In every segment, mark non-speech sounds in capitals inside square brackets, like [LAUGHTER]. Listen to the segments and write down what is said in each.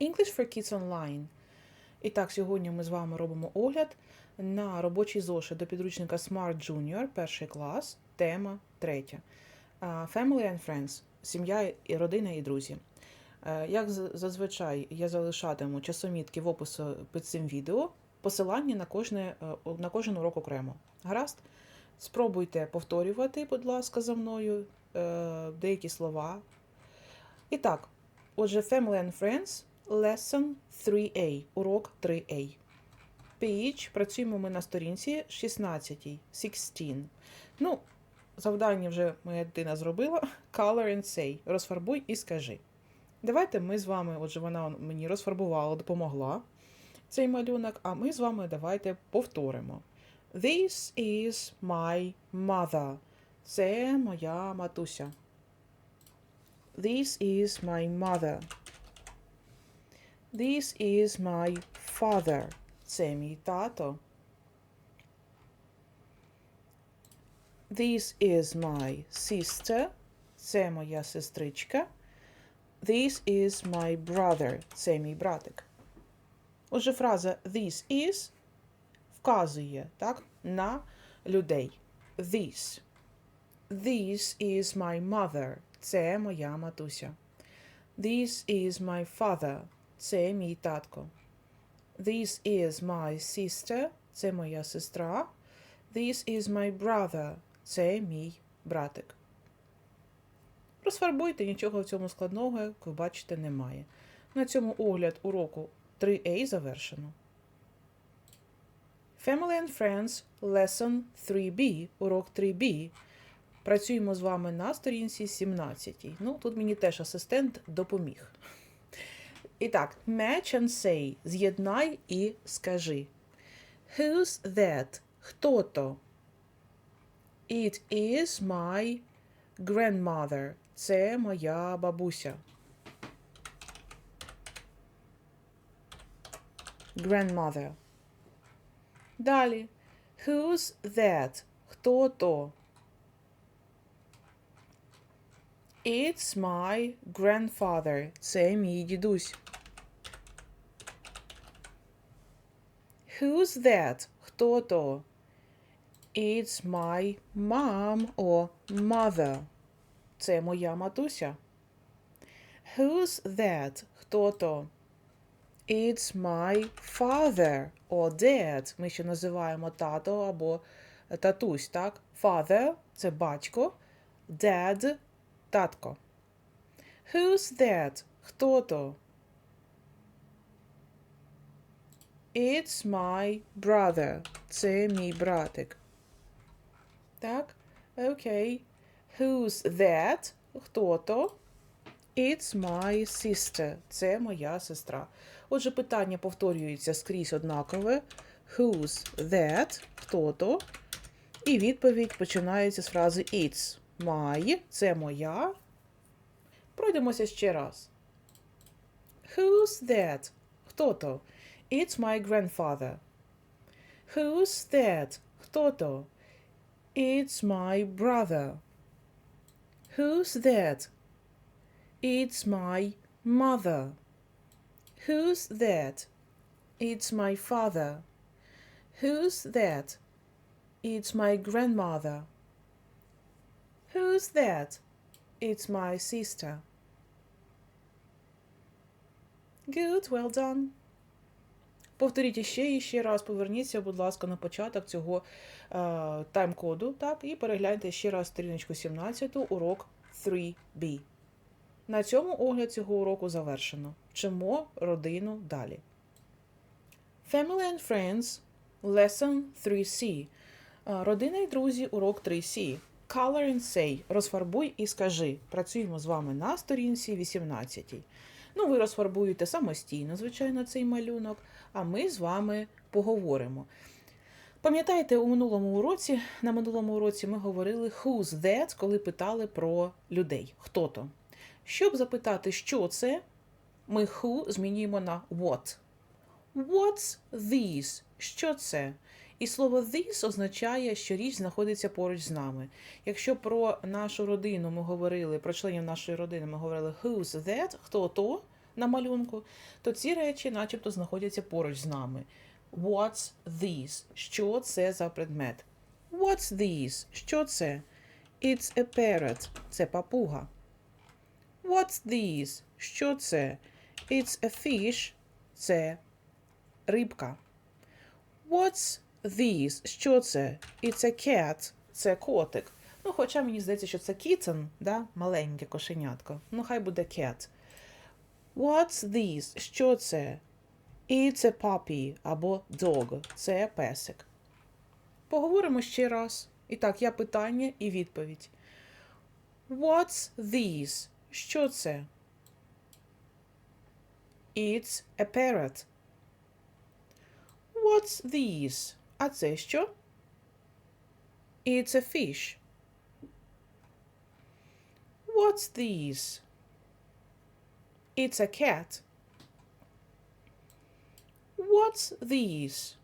English for Kids Online. І так, сьогодні ми з вами робимо огляд на робочий зошит до підручника Smart Junior, перший клас, тема третя. Family and Friends, сім'я і родина і друзі. Як зазвичай я залишатиму часомітки в опису під цим відео, посилання на, кожне, е, на кожен урок окремо. Гаразд? Спробуйте повторювати, будь ласка, за мною е, деякі слова. І так, отже, Family and Friends, Lesson 3A, урок 3A. Page, працюємо ми на сторінці 16, 16. Ну, завдання вже моя дитина зробила. Color and say. Розфарбуй і скажи. Давайте ми з вами, отже, вона мені розфарбувала, допомогла цей малюнок, а ми з вами давайте повторимо. This is my mother. Це моя матуся. This is my mother. This is my father. Це мій тато. This is my sister. Це моя сестричка. This is my brother. Це мій братик. Отже, фраза this is вказує так, на людей. This. This is my mother. Це моя матуся. This is my father. Це мій татко. This is my sister. Це моя сестра. This is my brother. Це мій братик. Розфарбуйте, нічого в цьому складного, як ви бачите, немає. На цьому огляд уроку 3A завершено. Family and Friends Lesson 3B, урок 3B. Працюємо з вами на сторінці 17. Ну, тут мені теж асистент допоміг. І так, match and say. З'єднай і скажи. Who's that? Хто то? It is my grandmother. Це моя бабуся. Grandmother. Далі. Who's that? Хто то? It's my grandfather. Це мій дідусь. Who's that? Хто то? It's my mom or mother. Це моя матуся. Who's that? Хто то? It's my father or dad. Ми ще називаємо тато або татусь, так? Father – це батько, dad – татко. Who's that? Хто то? It's my brother. Це мій братик. Так? Окей. Who's that? Хто то? It's my sister. Це моя сестра. Отже, питання повторюється скрізь однакове. Who's that? Хто то? І відповідь починається з фрази It's my. Це моя. Пройдемося ще раз. Who's that? Хто то? It's my grandfather. Who's that? Хто то? It's my brother. Who's that? It's my mother. Who's that? It's my father. Who's that? It's my grandmother. Who's that? It's my sister. Good, well done. Повторіть іще і ще раз. Поверніться, будь ласка, на початок цього е, тайм-коду, так, і перегляньте ще раз сторіночку 17, урок 3B. На цьому огляд цього уроку завершено. Вчимо родину далі. Family and Friends Lesson 3C. Родина і друзі, урок 3C. Color and say. Розфарбуй і скажи. Працюємо з вами на сторінці 18. Ну, ви розфарбуєте самостійно, звичайно, цей малюнок, а ми з вами поговоримо. Пам'ятаєте, у минулому уроці, на минулому уроці ми говорили who's that, коли питали про людей. Хто то? Щоб запитати, що це, ми who змінюємо на what. What's this? Що це? І слово this означає, що річ знаходиться поруч з нами. Якщо про нашу родину ми говорили, про членів нашої родини ми говорили who's that, хто то, на малюнку, то ці речі начебто знаходяться поруч з нами. What's this? Що це за предмет? What's this? Що це? It's a parrot. Це папуга. What's this? Що це? It's a fish. Це рибка. What's this? Що це? It's a cat. Це котик. Ну, хоча мені здається, що це kitten, да? маленьке кошенятко. Ну, хай буде cat. What's this? Що це? It's a puppy або dog. Це песик. Поговоримо ще раз. І так, я питання і відповідь. What's this? Що це? It's a parrot. What's this? А це що? It's a fish. What's this? It's a cat. What's this?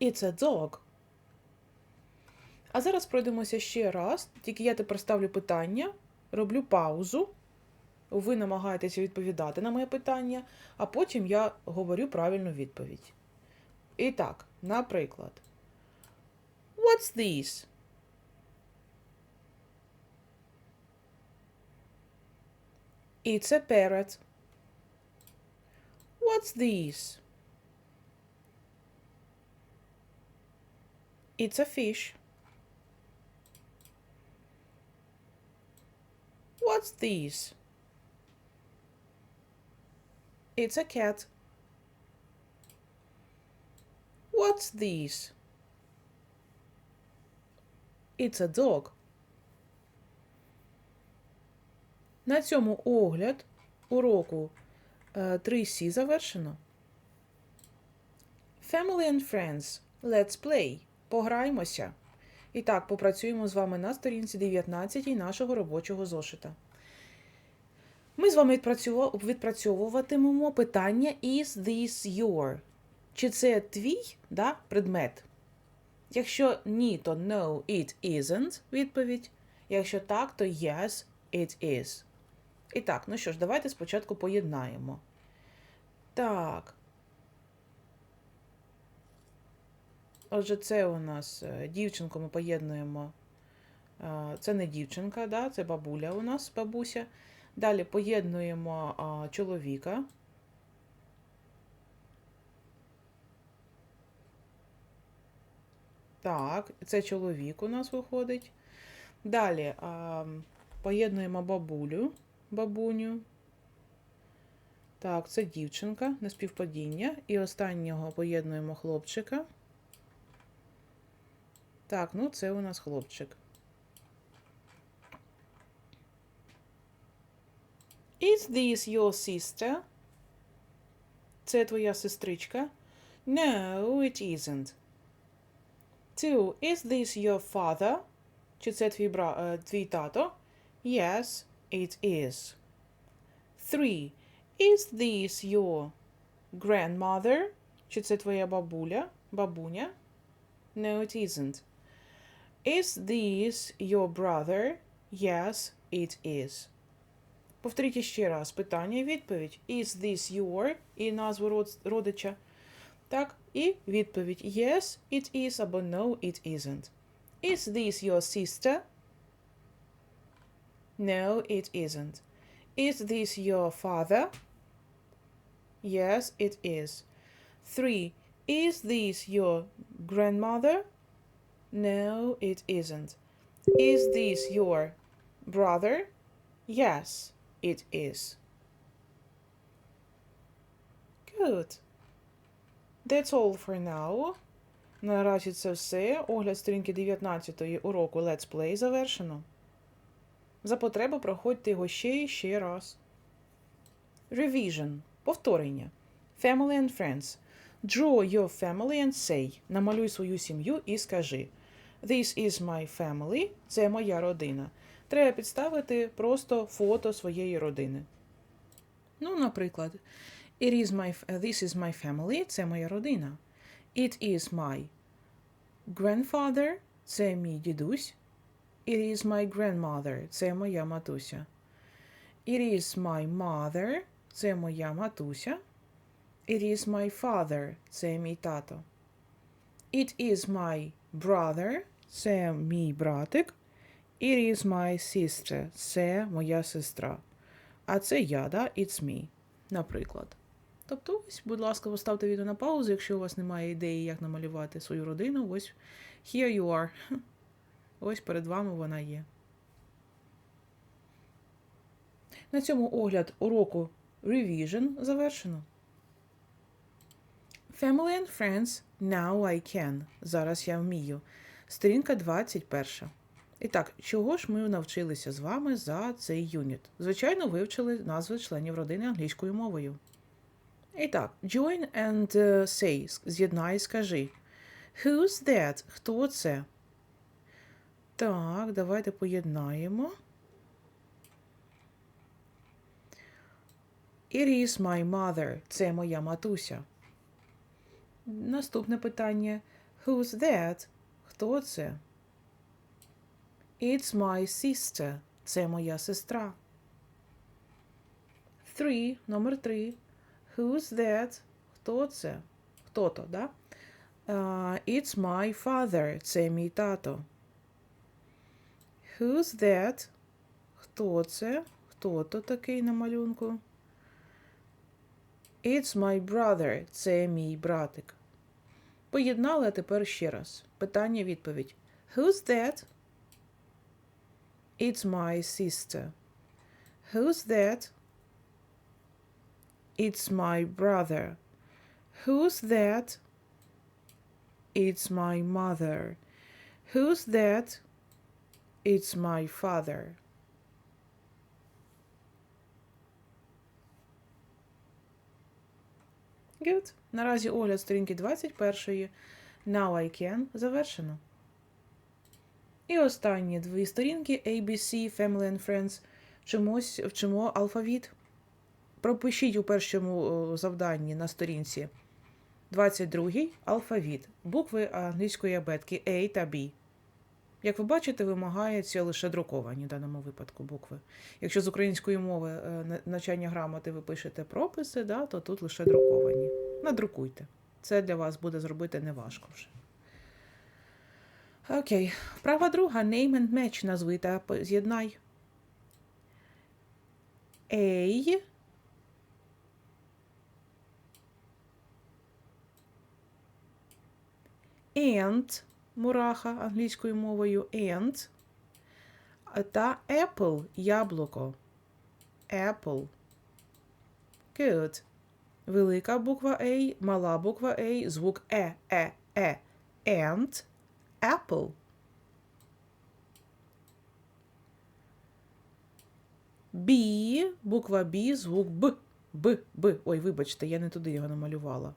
It's a dog. А зараз пройдемося ще раз. Тільки я тепер ставлю питання, роблю паузу. Ви намагаєтеся відповідати на моє питання, а потім я говорю правильну відповідь. І так, наприклад. What's this? It's a parrot. What's this? It's a fish. What's this? It's a cat. What's this? It's a dog. На цьому огляд уроку 3C завершено. Family and Friends. Let's play. Пограємося. І так, попрацюємо з вами на сторінці 19 нашого робочого зошита. Ми з вами відпрацьовуватимемо питання Is this your? Чи це твій да, предмет? Якщо ні, то no, it isn't відповідь. Якщо так, то yes, it is. І так, ну що ж, давайте спочатку поєднаємо. Так. Отже, це у нас е, дівчинку ми поєднуємо. Це не дівчинка, да? це бабуля у нас, бабуся. Далі поєднуємо чоловіка. Так, це чоловік у нас виходить. Далі а, поєднуємо бабулю, бабуню. Так, це дівчинка, на співпадіння. І останнього поєднуємо хлопчика. Так, ну це у нас хлопчик. Is this your sister? Це твоя сестричка? No, it isn't. Two. Is this your father? Чи це твій, бра... е, твій тато? Yes, it is. Three. Is this your grandmother? Чи це твоя бабуля? Бабуня? No, it isn't. Is this your brother? Yes, it is. Повторіть ще раз питання і відповідь. Is this your? І назву родича. Так, і відповідь Yes, it is або No, it isn't. Is this your sister? No, it isn't. Is this your father? Yes, it is. Three. Is this your grandmother? No, it isn't. Is this your brother? Yes, it is. Good. That's all for now. Наразі це все. Огляд сторінки 19 уроку Let's Play завершено. За потреби проходьте його ще і ще раз. Revision. Повторення. Family and friends. Draw your family and say. Намалюй свою сім'ю і скажи. This is my family. Це моя родина. Треба підставити просто фото своєї родини. Ну, наприклад, It is my, this is my family. Це моя родина. It is my grandfather. Це мій дідусь. It is my grandmother. Це моя матуся. It is my mother. Це моя матуся. It is my father. Це мій тато. It is my brother. Це мій братик. It is my sister. Це моя сестра. А це я, да? It's me, наприклад. Тобто, ось, будь ласка, поставте відео на паузу, якщо у вас немає ідеї, як намалювати свою родину. Ось here you are. [LAUGHS] Ось перед вами вона є. На цьому огляд уроку Revision завершено. Family and Friends Now I Can. Зараз я вмію. Сторінка 21. І так, чого ж ми навчилися з вами за цей юніт? Звичайно, вивчили назви членів родини англійською мовою. І так, join and uh, say. З'єднай скажи. Who's that? Хто це? Так, давайте поєднаємо. It is my mother. Це моя матуся. Наступне питання. Who's that? Хто це? It's my sister. Це моя сестра. Three. Номер три. Who's that? Хто це? Хто то, да? Uh, it's my father. Це мій тато. Who's that? Хто це? Хто то такий на малюнку? It's my brother. Це мій братик. Поєднали, а тепер ще раз. Питання відповідь. Who's that? It's my sister. Who's that? It's my brother. Who's that? It's my mother. Who's that? It's my father. Good. Наразі огляд сторінки 21. Now I can завершено. І останні дві сторінки ABC, Family and Friends. Чомусь вчимо алфавіт. Пропишіть у першому завданні на сторінці 22 алфавіт. Букви англійської абетки A та B. Як ви бачите, вимагаються лише друковані в даному випадку букви. Якщо з української мови е, навчання грамоти ви пишете прописи, да, то тут лише друковані. Надрукуйте. Це для вас буде зробити неважко вже. Окей. Вправа друга. Name and match назви та з'єднай. A. And. Мураха англійською мовою and. Та apple яблуко. Apple. Good. Велика буква A, мала буква A, звук е, е, е. And apple. B, буква B, звук Б. Б, Б. Ой, вибачте, я не туди його намалювала.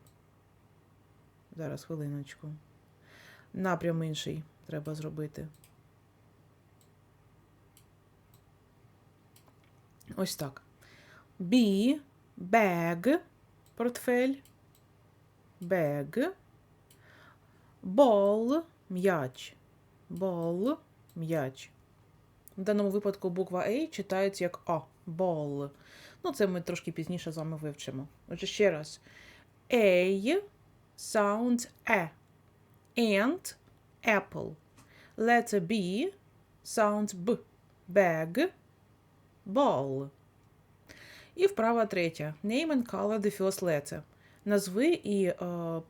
Зараз хвилиночку. Напрям інший треба зробити. Ось так. B, bag, портфель. Bag. Ball, м'яч. Ball, м'яч. В даному випадку буква A читається як А. Ball. Ну, це ми трошки пізніше з вами вивчимо. Отже, ще раз. A sound E. And apple. Letter B sounds B. Bag. Ball. І вправа третя. Name and color the first letter. Назви і е,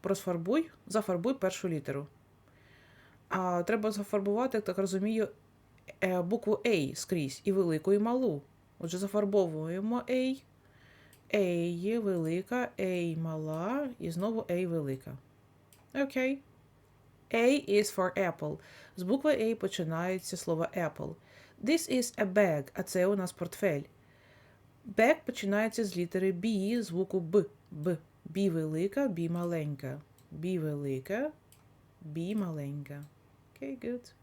просфарбуй, зафарбуй першу літеру. А, треба зафарбувати, так розумію, е, букву A скрізь і велику, і малу. Отже, зафарбовуємо A. A велика, A мала, і знову A велика. Окей. A is for apple. З букви A починається слово apple. This is a bag, а це у нас портфель. Bag починається з літери B, звуку Б. Б. B велика, B маленька. B велика, B маленька. Окей, okay, good.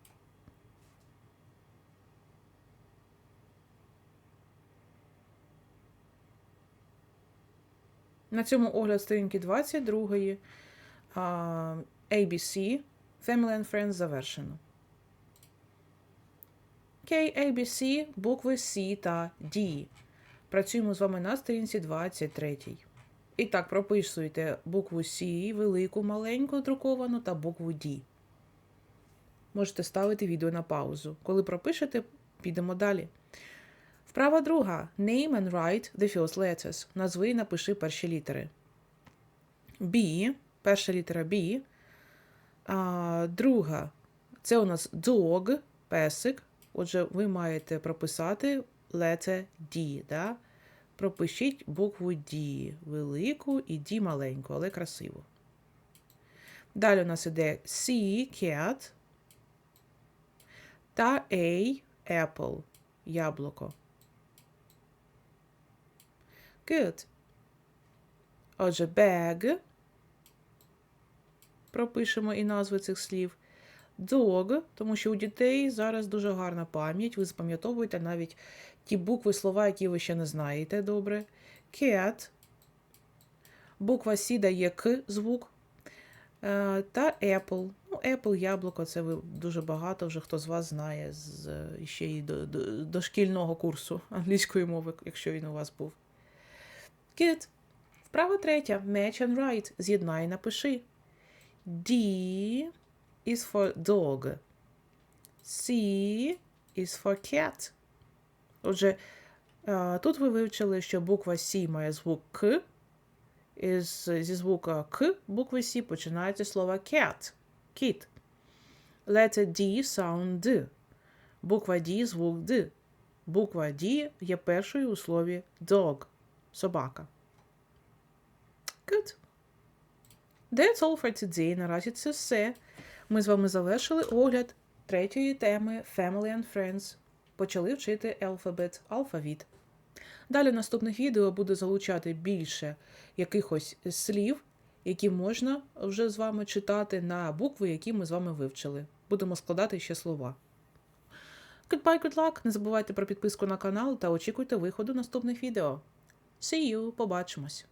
На цьому огляд сторінки 22 а, ABC Family and Friends завершено. Окей, ABC, букви C та D. Працюємо з вами на сторінці 23. І так, прописуйте букву C, велику, маленьку друковану та букву D. Можете ставити відео на паузу. Коли пропишете, підемо далі. Вправа друга. Name and write the first letters. Назви і напиши перші літери. B. Перша літера B. А, друга. Це у нас dog, песик. Отже, ви маєте прописати letter D. Да? Пропишіть букву D велику і D маленьку, але красиво. Далі у нас іде C, cat та A, apple, яблуко. Good. Отже, bag. Пропишемо і назви цих слів. Dog, тому що у дітей зараз дуже гарна пам'ять. Ви запам'ятовуєте навіть ті букви, слова, які ви ще не знаєте добре. Cat. Буква С дає К звук. Е, Та Apple. Ну, Apple, яблуко, це ви дуже багато вже хто з вас знає з ще й до, до, дошкільного курсу англійської мови, якщо він у вас був. Good. Вправа третя. Match and write. З'єднай напиши. D is for dog. C is for cat. Отже, е, тут ви вивчили, що буква С має звук К. Із, зі звука К букви С починається слово cat. Кіт. Letter D sound D. Буква D звук D. Буква D є першою у слові dog. Собака. Good. That's all for today. Наразі це все. Ми з вами завершили огляд третьої теми Family and Friends. Почали вчити алфабет, алфавіт. Далі в наступних відео буду залучати більше якихось слів, які можна вже з вами читати на букви, які ми з вами вивчили. Будемо складати ще слова. Goodbye, good luck! Не забувайте про підписку на канал та очікуйте виходу наступних відео. See you! Побачимось!